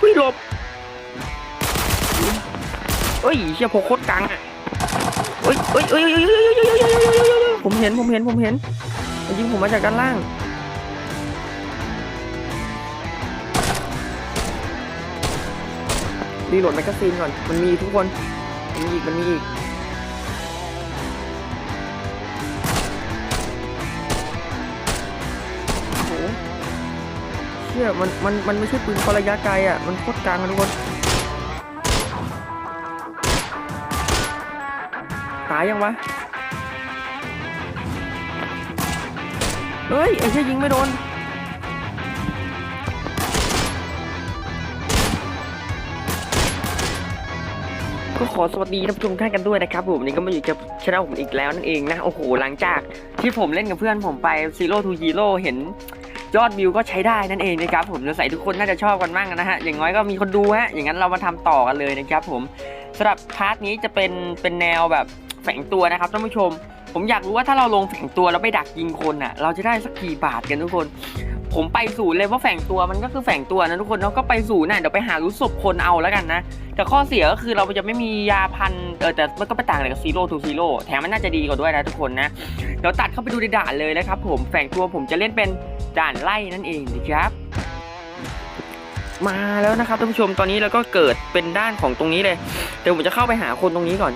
อุ้ยหลบเอ้ยเชี่ยพกโคตรกลางอะเอ้ยเอ้ยเอ้ยเอ้ยเอ้ยเอ้ยเอ้ยเอ้ยเอ้ยเอ้ยเอ้ยผมเห็นผมเห็นผมเห็นมันยิงผมมาจากด้านล่างรีโหลดแมกกาซีนก่อน มันมีทุกคน มันมีอีก มันมีอีก เชี่ยมันมันมันไม่ใช่ปืนพระยะไกลอะ มันโคตรกลางอะทุกคน ตายยังวะ เฮ้ย ไอ้เชี่ยยิงไม่โดน ก็ขอสวัสดีท่านผู้ชมท่านกันด้วยนะครับผมนนี้ก็มาอยู่กับช anel ผมอีกแล้วนั่นเองนะ โอ้โห หลังจากที่ผมเล่นกับเพื่อนผมไป Zero to Hero เห็น ยอดวิวก็ใช้ได้นั่นเองนะครับผมเราใส่ทุกคนน่าจะชอบกันบ้างนะฮะอย่างน้อยก็มีคนดูฮะอย่างนั้นเรามาทำต่อกันเลยนะครับผมสำหรับพาร์ทนี้จะเป็นเป็นแนวแบบแฝงตัวนะครับท่านผู้ชม ผมอยากรู้ว่าถ้าเราลงแฝงตัวแล้วไปดักยิงคนอะ เราจะได้สักกี่บาทกันทุกคน ผมไปศูนย์เลยว่าแฝงตัวมันก็คือแฝงตัวนะทุกคนเนาะก็ไปศูนย์น่ะเดี๋ยวไปหารู้ศพคนเอาแล้วกันนะแต่ข้อเสียก็คือเราจะไม่มียาพันเออแต่มันก็ไปต่างอะไรกับซีโร่ทูซีโร่แถมมันน่าจะดีกว่าด้วยนะทุกคนนะเดี๋ยวตัดเข้าไปดูในด่านเลยนะครับผมแฝงตัวผมจะเล่นเป็น ด่านไล่นั่นเองนะครับ มาแล้วนะครับท่านผู้ชมตอนนี้เราก็เกิดเป็นด้านของตรงนี้เลยเดี๋ยวผมจะเข้าไปหาคนตรงนี้ก่อน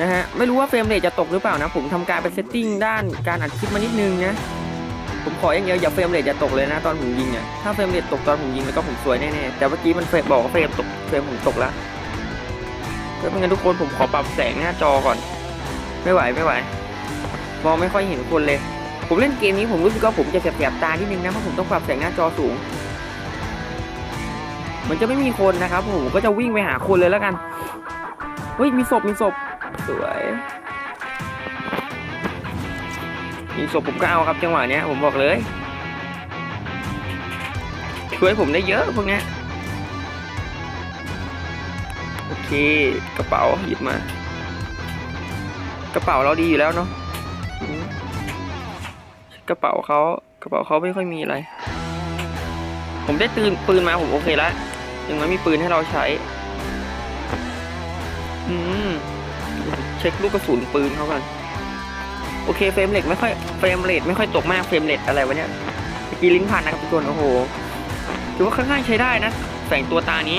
นะฮะไม่รู้ว่าเฟรมเรทจะตกหรือเปล่านะ ผมทำการเป็นเซตติ้งด้านการอัดคลิปมานิดนึงนะผมขออย่างเดียวอย่าเฟรมเรทอย่าตกเลยนะตอนผมยิงอะถ้าเฟรมเรทตกตอนผมยิงแล้วก็ผมสวยแน่ๆแต่เมื่อกี้มันเฟรมบอกว่าเฟรมตกเฟรมผมตกแล้วก็เป็นงั้นทุกคนผมขอปรับแสงหน้าจอก่อน ไม่ไหวไม่ไหวมองไม่ค่อยเห็นคนเลย ผมเล่นเกมนี้ผมรู้สึกว่าผมจะแสบๆตานิดนึงนะเพราะผมต้องปรับแสงหน้าจอสูง มันจะไม่มีคนนะครับผมก็จะวิ่งไปหาคนเลยแล้วกันเฮ้ยมีศพมีศพสวยมีศพผมก็เอาครับจังหวะเนี้ยผมบอกเลยช่วยผมได้เยอะพวกเนี้ยโอเคกระเป๋าหยิบมากระเป๋าเราดีอยู่แล้วเนาะ กระเป๋าเขากระเป๋าเขาไม่ค่อยมีอะไร ผมได้ปืนปืนมาผมโอเคแล้วยังไม่มีปืนให้เราใช้ อืม เช็คลูกกระสุนปืนเขากัน โอเคเฟรมเรทไม่ค่อยเฟรมเรทไม่ค่อยตกมากเฟรมเรทอะไรวะเนี่ยเมื่อกี้ลิ้นพันนะครับทุกคนโอ้โหถือว่าค่อนข้างใช้ได้นะแฝงตัวตานี้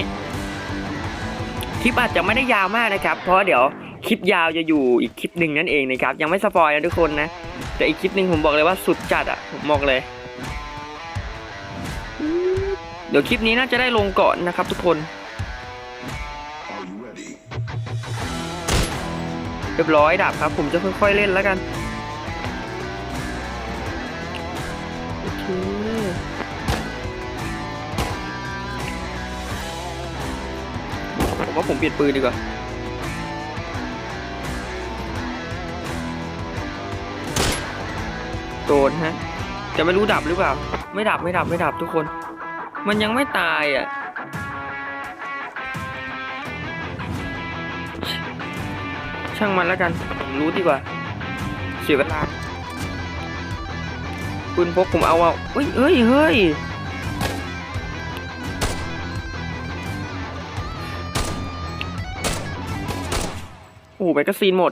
คลิปอาจจะไม่ได้ยาวมากนะครับ เพราะเดี๋ยวคลิปยาวจะอยู่อีกคลิปหนึ่งนั่นเองนะครับ ยังไม่สปอยนะทุกคนนะ แต่อีกคลิปหนึ่งผมบอกเลยว่าสุดจัดอะผมบอกเลย เดี๋ยวคลิปนี้น่าจะได้ลงก่อนนะครับทุกคนเรียบร้อยดับครับ ผมจะค่อยๆเล่นแล้วกันโอเคผมว่าผมเปลี่ยนปืนดีกว่า โดนฮะ จะไม่รู้ดับหรือเปล่า ไม่ดับไม่ดับไม่ดับทุกคน มันยังไม่ตายอะ ช่างมันแล้วกัน รู้ดีกว่า เสียเวลาปืนพกผมเอาเอาเฮ้ยเฮ้ยเฮ้ยโอ้แมกกาซีนหมด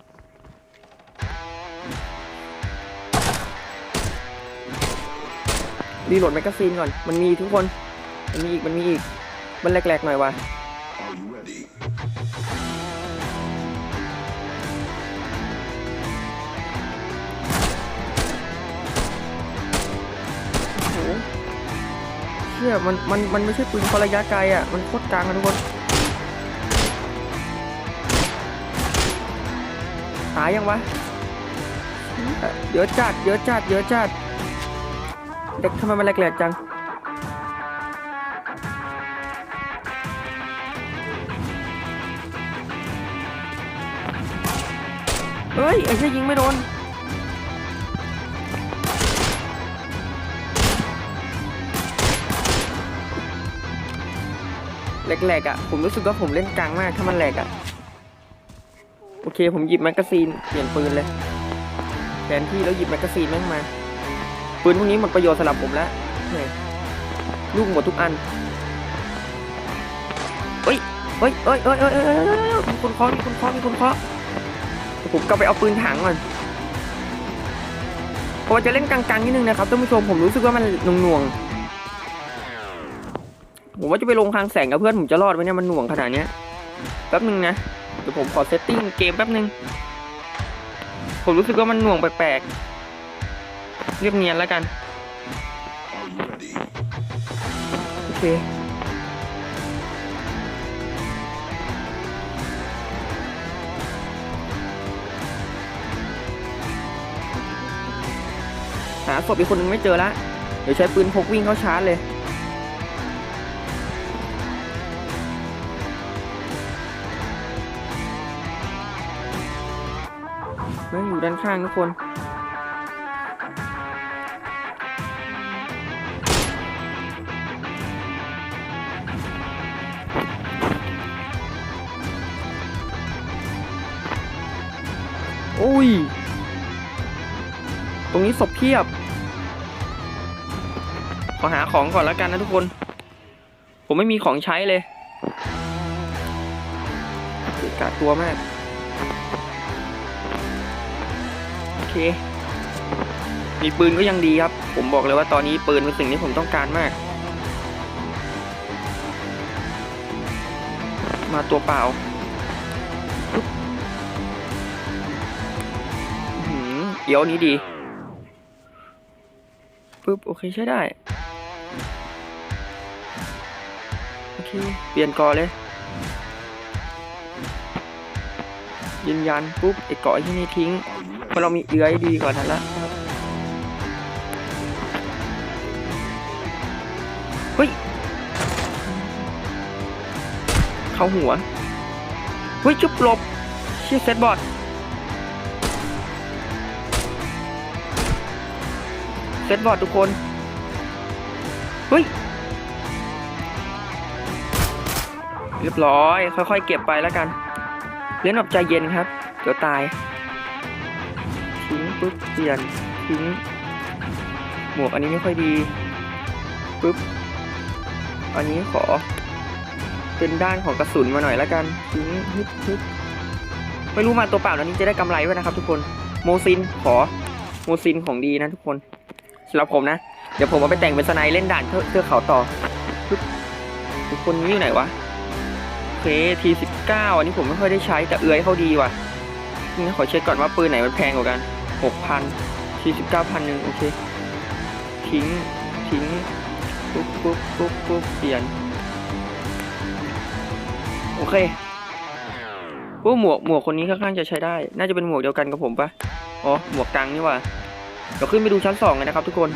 รีโหลดแมกกาซีนก่อน มันมีทุกคน มันมีอีก มันมีอีก มันแหลกๆหน่อยว่ะโอ้โหเชี่ยมันมันมันไม่ใช่ปืนระยะไกลอะ มันโคตรกลางอะทุกคน ตายยังวะ เยอะจัด เยอะจัด เยอะจัด เด็กทำไมมันแหลกๆจัง เฮ้ย ไอ้เชี่ยิงไม่โดน แหลกๆอะ ผมรู้สึกว่าผมเล่นกลางมาก ถ้ามันแหลกอะ โอเค ผมหยิบแมกกาซีน เปลี่ยนปืนเลยแทนที่แล้วหยิบแมกกาซีนแม่งมา ปืนพวกนี้หมดประโยชน์สำหรับผมแล้วลูกหมดทุกอันเฮ้ยเฮ้ยเฮ้ยเฮ้ยเฮ้ยมีคนเคาะมีคนเคาะมีคนเคาะผมก็ไปเอาปืนถังก่อนผมจะเล่นกลางๆนิดนึงนะครับท่านผู้ชมผมรู้สึกว่ามันหน่วงๆผมว่าจะไปลงทางแสงกับเพื่อนผมจะรอดไหมเนี่ยมันหน่วงขนาดนี้แป๊บนึงนะเดี๋ยวผมขอเซตติ้งเกมแป๊บนึงผมรู้สึกว่ามันหน่วงแปลกๆ เรียบเนียนแล้วกัน โอเคหาศพอีกคนนึงไม่เจอละ เดี๋ยวใช้ปืนพกวิ่งเข้าชาร์จเลยแม่งอยู่ด้านข้างทุกคน ตรงนี้ศพเพียบ ขอหาของก่อนแล้วกันนะทุกคน ผมไม่มีของใช้เลยเกะกะตัวมาก โอเค มีปืนก็ยังดีครับ ผมบอกเลยว่าตอนนี้ปืนเป็นสิ่งที่ผมต้องการมาก มาตัวเปล่าหือเดี๋ยวนี้ดี ปึ๊บโอเคใช้ได้ โอเค เปลี่ยนกอเลย ยืนยันปุ๊บไอ้เกาะที่นี่ทิ้งเพราะเรามีเอื้อยดีกว่านั้นละเฮ้ย เข้าหัว เฮ้ยจุบหลบเชี่ยเซตบอร์ ซตบอร์ดทุกคน เฮ้ย เรียบร้อย ค่อยๆ เก็บไปแล้วกัน เล่นแบบใจเย็นครับ เดี๋ยวตาย ทิ้งปุ๊บเปลี่ยน ทิ้ง หมวกอันนี้ไม่ค่อยดี ปุ๊บ อันนี้ขอ เป็นด้านของกระสุนมาหน่อยแล้วกัน ทิ้งฮึบฮึบไม่รู้มาตัวเปล่าแล้วนี้จะได้กำไรไว้นะครับทุกคน โมซินขอโมซินของดีนะทุกคน สำหรับผมนะ เดี๋ยวผมเอาไปแต่งเป็นสไนเล่นด่านเทือกเทือเขาต่อปึ๊บทุกคนนี้อยู่ไหนวะเคทีสิบเก้าอันนี้ผมไม่ค่อยได้ใช้แต่เอื้อยเขาดีว่ะนี่ขอเช็คก่อนว่าปืนไหนมันแพงกว่ากันหกพันสี่สิบเก้าพันหนึ่งโอเค ทิ้ง ทิ้ง ปุ๊บปุ๊บปุ๊บปุ๊บเปลี่ยน โอเคโอ้หมวกหมวกคนนี้ค่อนข้างจะใช้ได้ น่าจะเป็นหมวกเดียวกันกับผมปะอ๋อ หมวกกังนี่ว่ะ เดี๋ยวขึ้นไปดูชั้นสองเลยนะครับทุกคน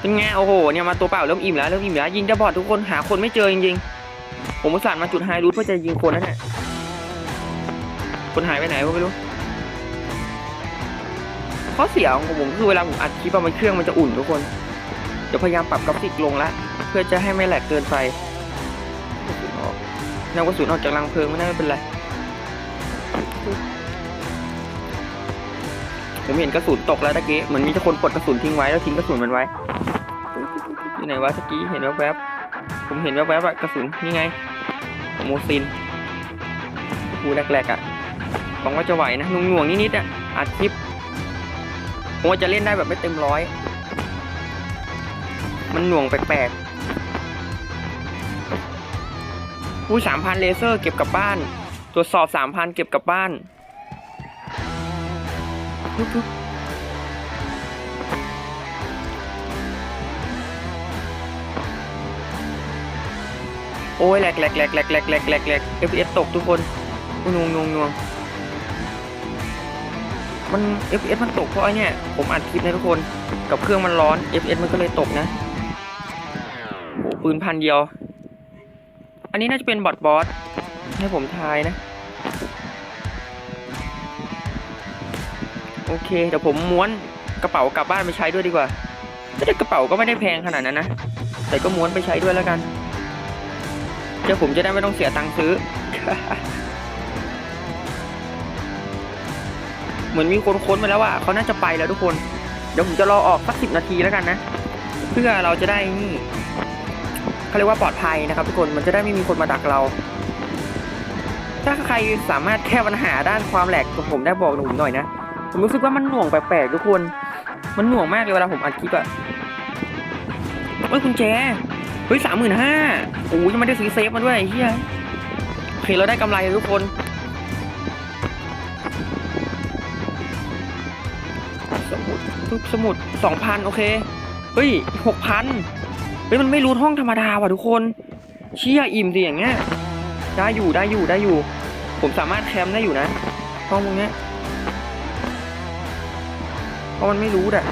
เป็นไงโอ้โหเนี่ยมาตัวเปล่าเริ่มอิ่มแล้วเริ่มอิ่มแล้วยิงจะบอดทุกคนหาคนไม่เจอจริงๆ ผมอุตส่าห์มาจุดไฮรูทเพื่อจะยิงคนนั่นแหละคนหายไปไหนวะไม่รู้ข้อเสียของผมคือเวลาผมอัดคลิปอะมันเครื่องมันจะอุ่นทุกคนเดี๋ยวพยายามปรับกราฟิกลงละเพื่อจะให้ไม่แหลกเกินไปกระสุนออกนำกระสุนออกจากรังเพลิงไม่ได้ไม่เป็นไร ผมเห็นกระสุนตกแล้วตะกี้เหมือนมีคนปลดกระสุนทิ้งไว้แล้วทิ้งกระสุนมันไว้อยู่ไหนวะตะกี้เห็นแวบๆผมเห็นแวบๆอะกระสุนนี่ไงโมซินโอ้โหแรกๆอะหวังว่าจะไหวนะหน่วงๆนิดๆอะอัดคลิปผมว่าจะเล่นได้แบบไม่เต็มร้อยมันหน่วงแปลกๆอู้สามพันเลเซอร์เก็บกลับบ้าน ตรวจสอบสามพันเก็บกลับบ้าน โอ้ยแหลกแหลกแหลกแหลกแหลกแหลกแหลกแหลก FPS ตกทุกคนอุ๊ยนวงนวงนวงมัน FPS มันตกเพราะไอเนี่ย ผมอัดคลิปนะทุกคน กับเครื่องมันร้อน FPS มันก็เลยตกนะโอ้ปืนพันเดียว อันนี้น่าจะเป็นบอทบอสให้ผมทายนะ โอเคเดี๋ยวผมม้วนกระเป๋ากลับบ้านไปใช้ด้วยดีกว่าแต่กระเป๋าก็ไม่ได้แพงขนาดนั้นนะ แต่ก็ม้วนไปใช้ด้วยแล้วกันเดี๋ยวผมจะได้ไม่ต้องเสียตังค์ซื้อ เหมือนมีคนค้นมาแล้วว่าเขาน่าจะไปแล้วทุกคน เดี๋ยวผมจะรอออกสักสิบนาทีแล้วกันนะ เพื่อเราจะได้นี่เขาเรียกว่าปลอดภัยนะครับ ทุกคนมันจะได้ไม่มีคนมาดักเรา ถ้าใครสามารถแก้ปัญหาด้านความแหลกกับผมได้บอกผมหน่อยนะ ผมรู้สึกว่ามันหน่วงแปลกๆทุกคน มันหน่วงมากเลยเวลาผมอัดคลิปอะเฮ้ยคุณแจ เฮ้ยสามหมื่นห้าโอ้ยยังไม่ได้ซื้อเซฟมาด้วยเฮียโอเคเราได้กำไรทุกคน สมุดทุกสมุดสองพันโอเค เฮ้ยหกพันเฮ้ยมันไม่รู้ห้องธรรมดาว่ะทุกคน เชี่ยอิ่มสิอย่างเงี้ย ได้อยู่ได้อยู่ได้อยู่ ผมสามารถแคมป์ได้อยู่นะ ห้องตรงเนี้ย เพราะมันไม่รู้แหละ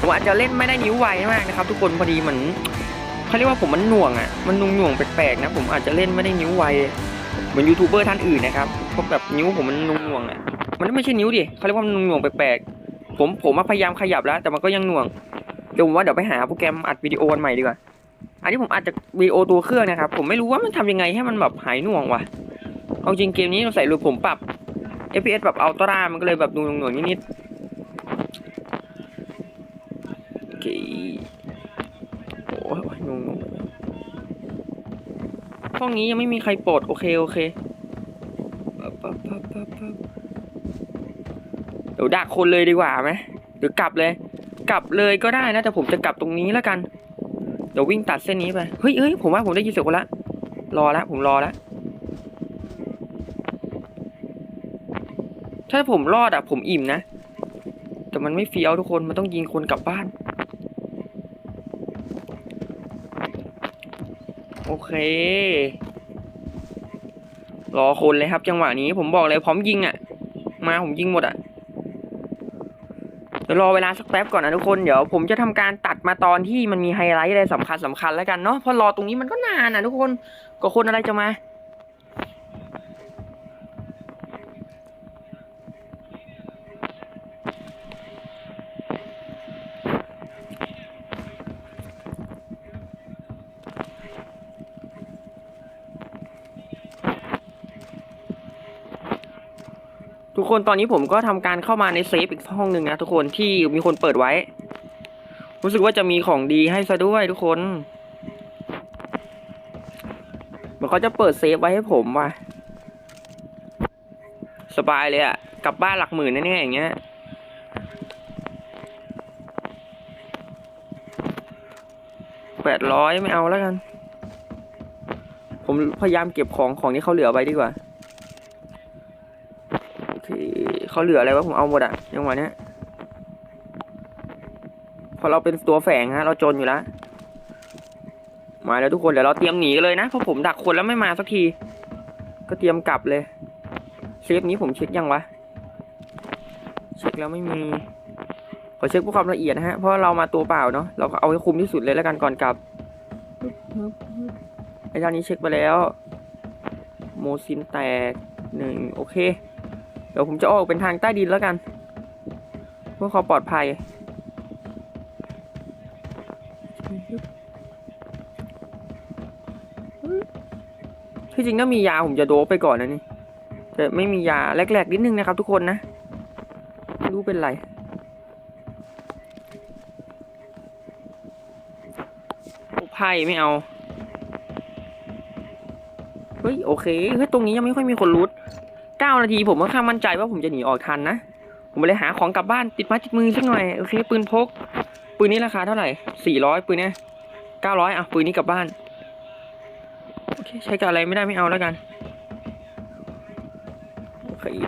ผมอาจจะเล่นไม่ได้นิ้วไวมากนะครับทุกคนพอดีเหมือนเขาเรียกว่าผมมันหน่วงอะมันนุ่งหน่วงแปลกๆนะผมอาจจะเล่นไม่ได้นิ้วไวเหมือนยูทูบเบอร์ท่านอื่นนะครับเพราะแบบนิ้วผมมันนุ่งหน่วงอะมันไม่ใช่นิ้วดิเขาเรียกว่ามันนุ่งหน่วงแปลกๆผมผมพยายามขยับแล้ว แต่มันก็ยังหน่วงเดี๋ยวผมว่าเดี๋ยวไปหาโปรแกรมอัดวิดีโอใหม่ดีกว่าอันนี้ผมอัดจากวิดีโอตัวเครื่องนะครับ ผมไม่รู้ว่ามันทำยังไงให้มันแบบหายหน่วงว่ะ เอาจริงเกมนี้เราใส่รูปผมปรับ FPS แบบอัลตร้ามันก็เลยแบบดูหน่วงๆนิดๆโอเคโอ้ยหน่งๆห้องนี้ยังไม่มีใครปลดโอเคโอเคเดี๋ยวดักคนเลยดีกว่าไหมหรือกลับเลย กลับเลยก็ได้นะแต่ผมจะกลับตรงนี้แล้วกัน เดี๋ยววิ่งตัดเส้นนี้ไป เฮ้ยเฮ้ยผมว่าผมได้ยินเสียงคนละ รอละผมรอละ ถ้าผมรอดอะ ผมอิ่มนะ แต่มันไม่เฟี้ยวทุกคน มันต้องยิงคนกลับบ้าน โอเค รอคนเลยครับ จังหวะนี้ผมบอกเลยพร้อมยิงอะ มาผมยิงหมดอะเดี๋ยวรอเวลาสักแป๊บก่อนนะทุกคนเดี๋ยวผมจะทำการตัดมาตอนที่มันมีไฮไลท์อะไรสำคัญสำคัญแล้วกันเนาะเพราะรอตรงนี้มันก็นานนะทุกคนก็คนอะไรจะมา กคนตอนนี้ผมก็ทำการเข้ามาในเซฟอีกห้องหนึ่งนะทุกคนที่มีคนเปิดไว้ รู้สึกว่าจะมีของดีให้ซะด้วยทุกคนเหมือนเขาจะเปิดเซฟไว้ให้ผมว่ะสบายเลยอะกลับบ้านหลักหมื่นแน่ๆอย่างเงี้ยแปดร้อยไม่เอาแล้วกัน ผมพยายามเก็บของของที่เขาเหลือไว้ดีกว่า โอเค เขาเหลืออะไรวะผมเอาหมดอะจังหวะเนี้ยพอเราเป็นตัวแฝงฮะ เราจนอยู่แล้วมาแล้วทุกคนเดี๋ยวเราเตรียมหนีกันเลยนะเพราะผมดักคนแล้วไม่มาสักที ก็เตรียมกลับเลยเซฟนี้ผมเช็คยังวะเช็คแล้วไม่มีขอเช็คเพื่อความละเอียดนะฮะเพราะเรามาตัวเปล่าเนาะเราก็เอาให้คุ้มที่สุดเลยแล้วกันก่อนกลับไอ้เจ้านี้เช็คไปแล้ว โมซินแตกหนึ่งโอเค ดี๋ยวผมจะออกเป็นทางใต้ดินแล้วกัน เพื่อความปลอดภัย ที่จริงถ้ามียาผมจะโดบไปก่อนนะนี่แต่ไม่มียาแรกๆนิดนึงนะครับทุกคนนะไม่รู้เป็นไรโอ้ไพ่ไม่เอาเฮ้ยโอเคเฮ้ยตรงนี้ยังไม่ค่อยมีคนรูท เก้านาทีผมก็ค่อนข้างมั่นใจว่าผมจะหนีออกทันนะ ผมเลยหาของกลับบ้านติดม้ติดมือสักหน่อยโอเคปืนพก ปืนนี้ราคาเท่าไหร่สี่ร้อยปืนเนี้ยเก้าร้อยอะปืนนี้กลับบ้านโอเคใช้กับอะไรไม่ได้ไม่เอาแล้วกัน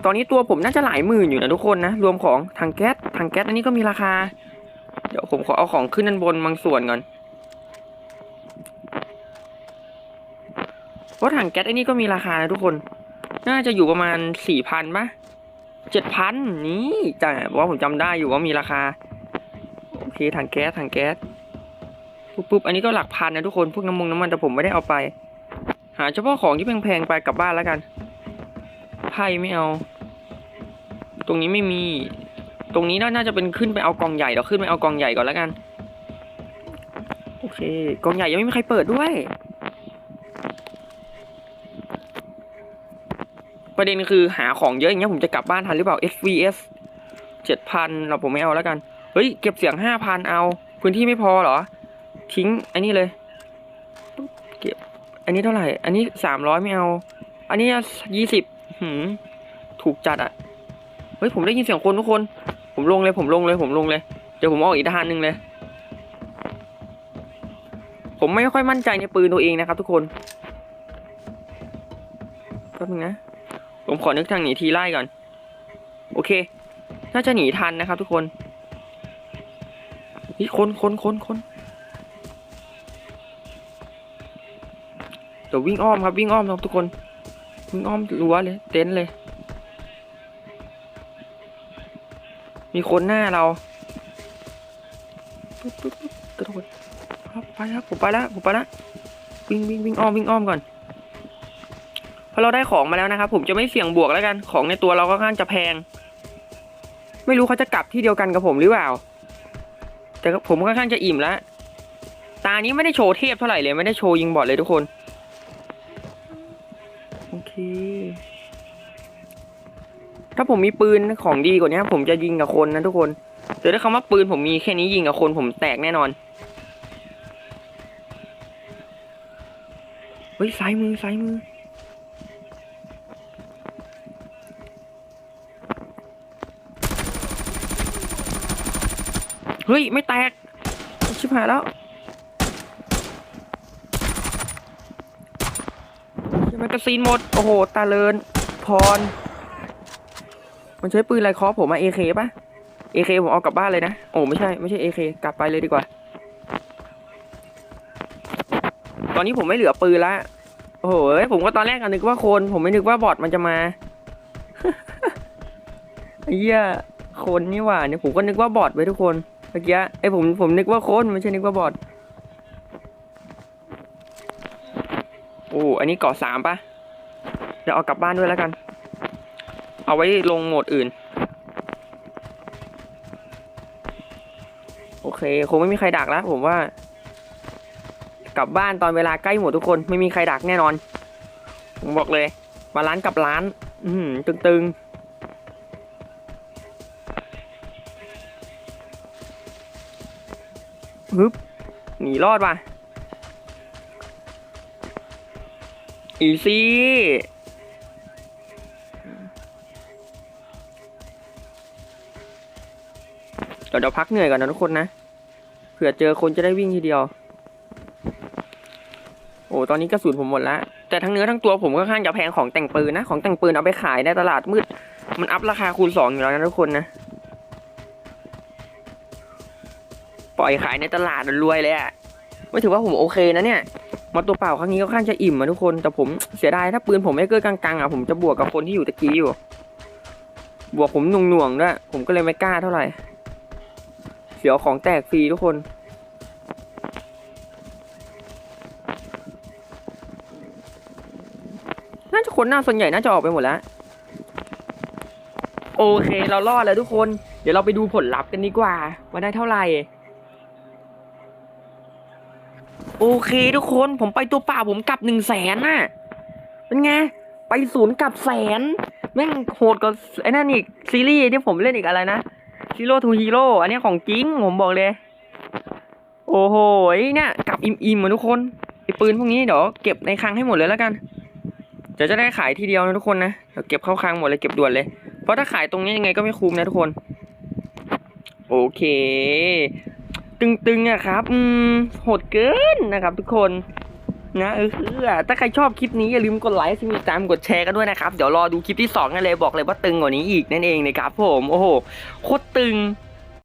ตอนนี้ตัวผมน่าจะหลายหมื่นอยู่นะทุกคนนะรวมของถังแก๊สถังแก๊สอันนี้ก็มีราคา เดี๋ยวผมขอเอาของขึ้นด้านบนบางส่วนก่อนเพราะถังแก๊สอันนี้ก็มีราคานะทุกคน น่าจะอยู่ประมาณสี่พันปะเจ็ดพันนี่แต่ว่าผมจำได้อยู่ว่ามีราคา โอเคถังแก๊สถังแก๊สปุ๊บปุ๊บอันนี้ก็หลักพันนะทุกคนพวกน้ำมงน้ำมันแต่ผมไม่ได้เอาไป หาเฉพาะของที่แพงๆไปกลับบ้านแล้วกันไพ่ไม่เอา ตรงนี้ไม่มี ตรงนี้น่าจะเป็นขึ้นไปเอากองใหญ่เดี๋ยวขึ้นไปเอากองใหญ่ก่อนแล้วกัน โอเค กองใหญ่ยังไม่มีใครเปิดด้วย ประเด็นคือหาของเยอะอย่างเงี้ยผมจะกลับบ้านทันหรือเปล่า SVS เจ็ดพันเราผมไม่เอาแล้วกัน เฮ้ย เก็บเสียงห้าพันเอา พื้นที่ไม่พอเหรอ ทิ้งอันนี้เลยเก็บ อันนี้เท่าไหร่ อันนี้สามร้อยไม่เอา อันนี้ยี่สิบหืมถูกจัดอะเฮ้ยผมได้ยินเสียงคนทุกคน ผมลงเลยผมลงเลยผมลงเลย เดี๋ยวผมออกอีกทางหนึ่งเลย ผมไม่ค่อยมั่นใจในปืนตัวเองนะครับทุกคนแป๊บนึงนะ ผมขอนึกทางหนีทีไล่ก่อน โอเค น่าจะหนีทันนะครับทุกคนนี่คนคนคนคนเดี๋ยววิ่งอ้อมครับวิ่งอ้อมครับทุกคน วิ่งอ้อมรั้วเลย เต็นท์เลย มีคนหน้าเราปึ๊บปึ๊บปึ๊บกระโดดครับไปครับผมไปแล้วผมไปแล้ววิ่งวิ่งวิ่งอ้อมวิ่งอ้อมก่อน พอเราได้ของมาแล้วนะครับ ผมจะไม่เสี่ยงบวกแล้วกัน ของในตัวเราก็ค่อนข้างจะแพง ไม่รู้เขาจะกลับที่เดียวกันกับผมหรือเปล่า แต่ก็ผมค่อนข้างจะอิ่มแล้ว ตานี้ไม่ได้โชว์เทพเท่าไหร่เลย ไม่ได้โชว์ยิงบอดเลยทุกคน โอเค ถ้าผมมีปืนของดีกว่านี้ผมจะยิงกับคนนะทุกคน แต่ถ้าคำว่าปืนผมมีแค่นี้ยิงกับคนผมแตกแน่นอน เฮ้ยซ้ายมือซ้ายมือ เฮ้ย ไม่แตก ชิบหายแล้วแมกกาซีนหมด โอ้โห ตาเลิน พร มันใช้ปืนอะไรคอผมอะเอเคปะเอเคผมเอากลับบ้านเลยนะ โอ้ไม่ใช่ ไม่ใช่เอเคกลับไปเลยดีกว่า ตอนนี้ผมไม่เหลือปืนละ โอ้โหผมก็ตอนแรกนึกว่าคน ผมไม่นึกว่าบอทมันจะมาไอ้เหี้ยคนนี่หว่าเนี่ยผมก็นึกว่าบอทไว้ทุกคน เมื่อกี้ไอผมผมนึกว่าคนไม่ใช่นึกว่าบอทโอ้อันนี้เกาะสามปะเดี๋ยวเอากลับบ้านด้วยแล้วกัน เอาไว้ลงโหมดอื่น โอเค คงไม่มีใครดักแล้วผมว่า กลับบ้านตอนเวลาใกล้หมดทุกคนไม่มีใครดักแน่นอน ผมบอกเลยมาร้านกับร้าน อืมตึงๆ ฮึบหนีรอดว่ะอีซี่เดี๋ยวเดี๋ยวพักเหนื่อยก่อนนะทุกคนนะเผื่อเจอคนจะได้วิ่งทีเดียว โอ้ตอนนี้กระสุนผมหมดแล้วแต่ทั้งเนื้อทั้งตัวผมก็ค่อนข้างจะแพงของแต่งปืนนะ ของแต่งปืนเอาไปขายในตลาดมืด มันอัพราคาคูณสองอยู่แล้วนะทุกคนนะ ปล่อยขายในตลาดรวยเลยอะไม่ถือว่าผมโอเคนะเนี่ยมาตัวเปล่าครั้งนี้ก็ค่อนข้างจะอิ่มอะทุกคนแต่ผมเสียดายถ้าปืนผมไม่เกินกลางๆอะผมจะบวกกับคนที่อยู่ตะกี้อยู่ บวกผมหน่วงๆด้วยผมก็เลยไม่กล้าเท่าไหร่เสียวของแตกฟรีทุกคนน่าจะคนหน้าส่วนใหญ่น่าจะออกไปหมดแล้ว โอเค เรารอดแล้วทุกคน เดี๋ยวเราไปดูผลลัพธ์กันดีกว่า ว่าได้เท่าไหร่ โอเคทุกคนผมไปตัวเปล่าผมกลับหนึ่งแสนน่ะเป็นไง ไปศูนย์กลับแสน แม่งโหดกว่าไอ้นั่นอีกซีรีส์ที่ผมเล่นอีกอะไรนะ Zero to Hero อันนี้ของจริงผมบอกเลย โอ้โหเนี่ยกลับอิ่มๆมือนทุกคนไอ้ปืนพวกนี้เดี๋ยวเก็บในคลังให้หมดเลยแล้วกันเดี๋ยวจะได้ขายทีเดียวนะทุกคนนะเดี๋ยวเก็บเข้าคลังหมดเลยเก็บด่วนเลย เพราะถ้าขายตรงนี้ยังไงก็ไม่คุ้มนะทุกคน โอเค ตึงๆอะครับ อืมโหดเกินนะครับ ทุกคนนะเออถ้าใครชอบคลิปนี้อย่าลืมกดไลค์กดติดตามกดแชร์กันด้วยนะครับ เดี๋ยวรอดูคลิปที่สองกันเลยบอกเลยว่าตึงกว่านี้อีกนั่นเองนะครับผม โอ้โห โคตรตึง